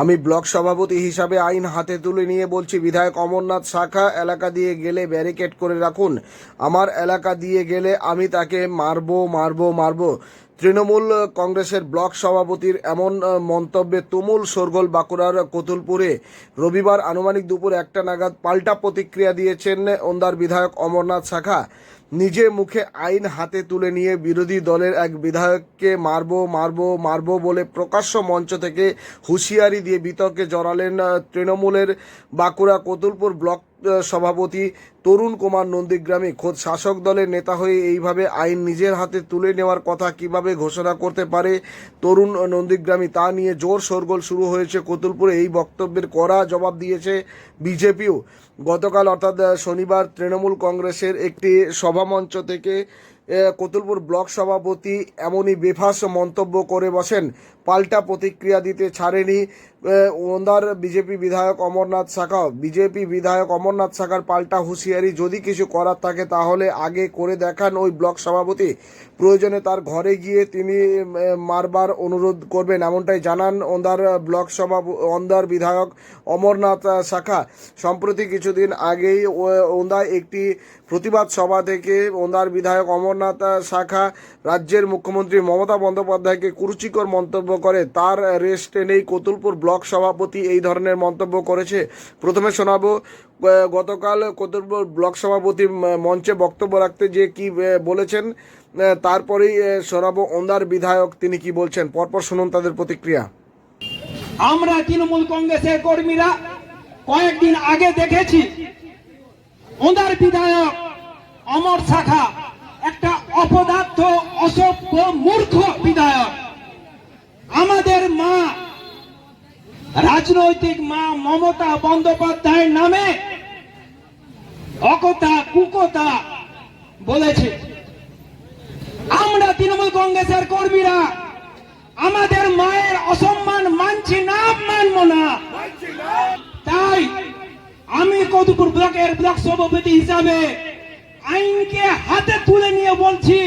আমি ব্লক সভাপতি হিসাবে আইন হাতে তুলে নিয়ে বলছি, বিধায়ক অমরনাথ শাখা এলাকা দিয়ে গেলে ব্যারিকেড করে রাখুন। আমার এলাকা দিয়ে গেলে আমি তাকে মারবো মারবো মারবো। তৃণমূল কংগ্রেসের ব্লক সভাপতির এমন মন্তব্যে তুমুল সরগোল বাঁকুড়ার কতুলপুরে। রবিবার আনুমানিক দুপুর একটা নাগাদ পাল্টা প্রতিক্রিয়া দিয়েছেন ওন্দার বিধায়ক অমরনাথ শাখা। নিজে মুখে আইন হাতে তুলে নিয়ে বিরোধী দলের এক বিধায়ককে মারবো মারবো মারবো বলে প্রকাশ্য মঞ্চ থেকে হুঁশিয়ারি দিয়ে বিতর্কে জড়ালেন তৃণমূলের বাঁকুড়া কতুলপুর ব্লক সভাপতি তরুণ কুমার নন্দীগ্রামে খোদ শাসক দলের নেতা হয়ে এইভাবে আইন নিজের হাতে তুলে নেওয়ার কথা কীভাবে ঘোষণা করতে পারে তরুণ নন্দীগ্রামী তা নিয়ে জোর শোরগোল শুরু হয়েছে কতুলপুরে। এই বক্তব্যের কড়া জবাব দিয়েছে বিজেপিও। গতকাল অর্থাৎ শনিবার তৃণমূল কংগ্রেসের একটি সভামঞ্চ থেকে কতুলপুর ব্লক সভাপতি এমনই বেফাস মন্তব্য করে বসেন। পাল্টা প্রতিক্রিয়া দিতে ছাড়েনি ওন্দার বিজেপি বিধায়ক অমরনাথ শাখাও বিজেপি বিধায়ক অমরনাথ শাখার পাল্টা হুঁশিয়ারি যদি কিছু করার থাকে, তাহলে আগে করে দেখান ওই ব্লক সভাপতি। প্রয়োজনে তার ঘরে গিয়ে তিনি মারবার অনুরোধ করবেন, এমনটাই জানান ওন্দার ব্লক সভা ওন্দার বিধায়ক অমরনাথ শাখা। সম্প্রতি কিছুদিন আগেই, ও- ওন্দায় একটি প্রতিবাদ সভা থেকে ওন্দার বিধায়ক অমরনাথ আহ, শাখা রাজ্যের মুখ্যমন্ত্রী মমতা বন্দ্যোপাধ্যায়কে কুরুচিকর মন্তব্য করে। তার রেস্ট নেই কতুলপুর ব্লক সভাপতি এই ধরনের মন্তব্য করেছে। প্রথমে শোনাবো গতকাল কতুলপুর ব্লক সভাপতি মঞ্চে বক্তব্য রাখতে যে কি বলেছেন তারপরেই শোনাবো ওন্দার বিধায়ক তিনি কি বলছেন। পরপর শুনুন তাদের প্রতিক্রিয়া। আমরা তৃণমূল কংগ্রেসের কর্মীরা কয়েকদিন আগে দেখেছি ওনার বিধায়ক অমর শাখা একটা অপদার্থ, অসভ্য, মূর্খ বিধায়ক। আমাদের মা, রাজনৈতিক মা মমতা বন্দ্যোপাধ্যায়ের নামে অকথা, কুকথা বলেছে। আমরা তৃণমূল কংগ্রেসের কর্মীরা, আমাদের মায়ের অসম্মান মানছি না, মানব না। তাই আমি কদুপুর ব্লকের ব্লক সভাপতি হিসাবে আইনকে হাতে তুলে নিয়ে বলছি,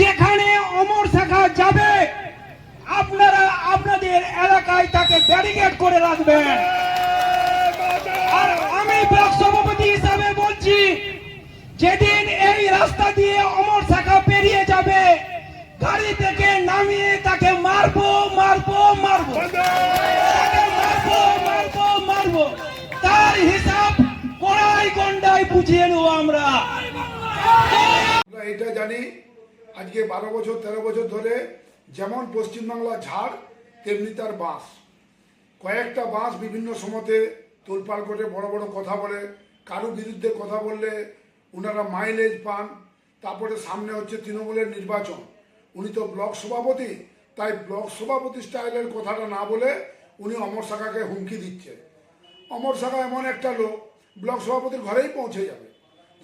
যেখানে অমর শাখা যাবে, আপনারা আপনাদের এলাকায় তাকে ব্যারিকেড করে রাখবেন। আর আমি ব্লক সভাপতি হিসাবে বলছি, যেদিন এই রাস্তা দিয়ে অমর শাখা পেরিয়ে যাবে, গাড়ি থেকে নামিয়ে তাকে মারবো মারবো মারবো। তাকে মারবো মারবো মারবো। তার হিসাব কড়াই গন্ডায় বুঝিয়ে নেব। এটা জানি। আজকে বারো বছর, তেরো বছর ধরে যেমন পশ্চিমবাংলা ঝাড়, তেমনি তার বাঁশ। কয়েকটা বাঁশ বিভিন্ন সময়তে তোলপাড় করে বড় বড় কথা বলে, কারও বিরুদ্ধে কথা বললে ওনারা মাইলেজ পান। তারপরে সামনে হচ্ছে তৃণমূলের নির্বাচন। উনি তো ব্লক সভাপতি, তাই ব্লক সভাপতি স্টাইলের কথাটা না বলে উনি অমর শাখাকে হুমকি দিচ্ছে। অমর শাখা এমন একটা লোক, ব্লক সভাপতির ঘরেই পৌঁছে যাবে।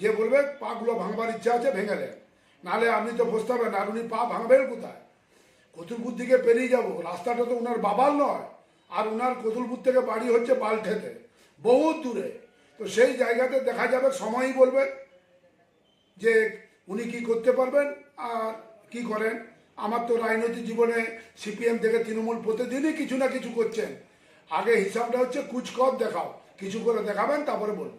যে বলবে, পাগুলো ভাঙবার ইচ্ছা আছে, ভেঙে দেন নাহলে আপনি তো বসতে পারবেন আর উনি পা ভাঙবেন কোথায়? কতুলপুর থেকে পেরিয়ে যাব, রাস্তাটা তো ওনার বাবার নয়, আর ওনার কতুলপুর থেকে বাড়ি হচ্ছে বালঠেতে, বহুত দূরে। তো সেই জায়গাতে দেখা যাবে, সময়ই বলবে যে উনি কি করতে পারবেন আর কি করেন। আমার তো রাজনৈতিক জীবনে সিপিএম থেকে তৃণমূল প্রতিদিনই কিছু না কিছু করছেন। আগে হিসাবটা হচ্ছে, কুচকর দেখাও, কিছু করে দেখাবেন, তারপরে বলব।